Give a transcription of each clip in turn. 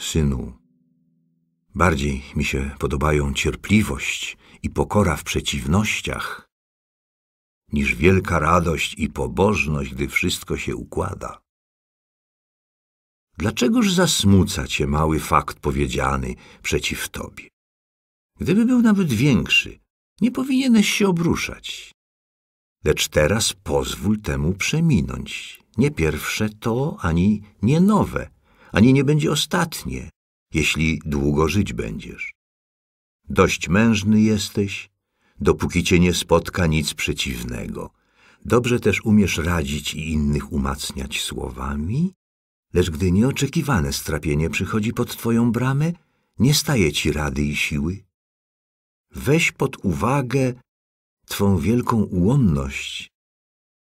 Synu, bardziej mi się podobają cierpliwość i pokora w przeciwnościach, niż wielka radość i pobożność, gdy wszystko się układa. Dlaczegoż zasmuca cię mały fakt powiedziany przeciw tobie? Gdyby był nawet większy, nie powinieneś się obruszać. Lecz teraz pozwól temu przeminąć. Nie pierwsze to, ani nie nowe, ani nie będzie ostatnie, jeśli długo żyć będziesz. Dość mężny jesteś, dopóki cię nie spotka nic przeciwnego. Dobrze też umiesz radzić i innych umacniać słowami, lecz gdy nieoczekiwane strapienie przychodzi pod twoją bramę, nie staje ci rady i siły. Weź pod uwagę twą wielką ułomność,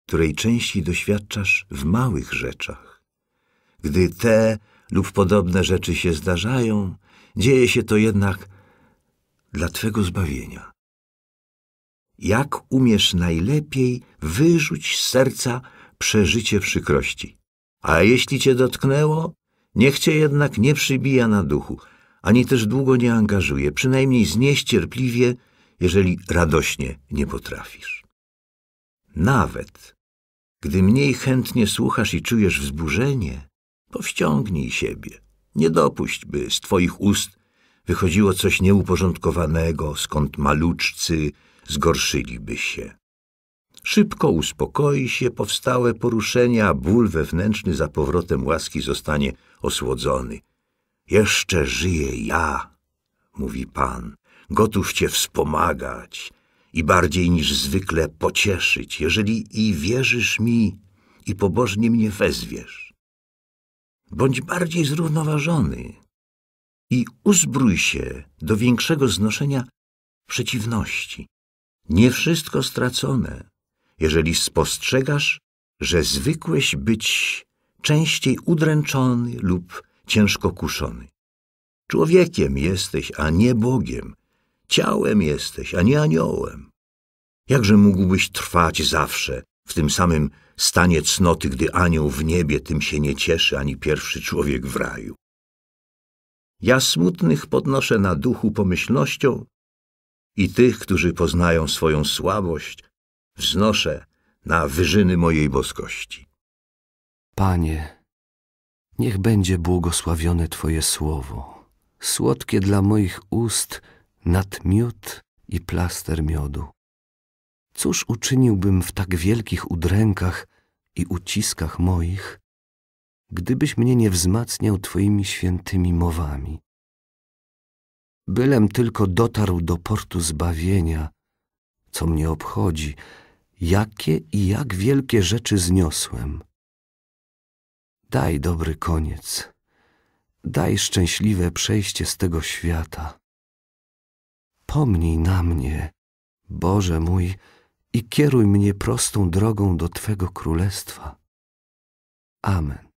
której częściej doświadczasz w małych rzeczach. Gdy te lub podobne rzeczy się zdarzają, dzieje się to jednak dla twego zbawienia. Jak umiesz najlepiej wyrzuć z serca przeżycie przykrości. A jeśli cię dotknęło, niech cię jednak nie przybija na duchu, ani też długo nie angażuje, przynajmniej znieść cierpliwie, jeżeli radośnie nie potrafisz. Nawet gdy mniej chętnie słuchasz i czujesz wzburzenie, powściągnij siebie. Nie dopuść, by z twoich ust wychodziło coś nieuporządkowanego, skąd maluczcy zgorszyliby się. Szybko uspokoi się powstałe poruszenia, ból wewnętrzny za powrotem łaski zostanie osłodzony. Jeszcze żyję ja, mówi Pan, gotów Cię wspomagać i bardziej niż zwykle pocieszyć, jeżeli i wierzysz mi i pobożnie mnie wezwiesz. Bądź bardziej zrównoważony i uzbrój się do większego znoszenia przeciwności. Nie wszystko stracone, jeżeli spostrzegasz, że zwykłeś być częściej udręczony lub ciężko kuszony. Człowiekiem jesteś, a nie Bogiem. Ciałem jesteś, a nie aniołem. Jakże mógłbyś trwać zawsze w tym samym stanie cnoty, gdy anioł w niebie tym się nie cieszy, ani pierwszy człowiek w raju? Ja smutnych podnoszę na duchu pomyślnością i tych, którzy poznają swoją słabość, wznoszę na wyżyny mojej boskości. Panie, niech będzie błogosławione Twoje słowo, słodkie dla moich ust nad miód i plaster miodu. Cóż uczyniłbym w tak wielkich udrękach i uciskach moich, gdybyś mnie nie wzmacniał Twoimi świętymi mowami? Bylem tylko dotarł do portu zbawienia, co mnie obchodzi, jakie i jak wielkie rzeczy zniosłem. Daj dobry koniec, daj szczęśliwe przejście z tego świata. Pomnij na mnie, Boże mój, i kieruj mnie prostą drogą do Twego królestwa. Amen.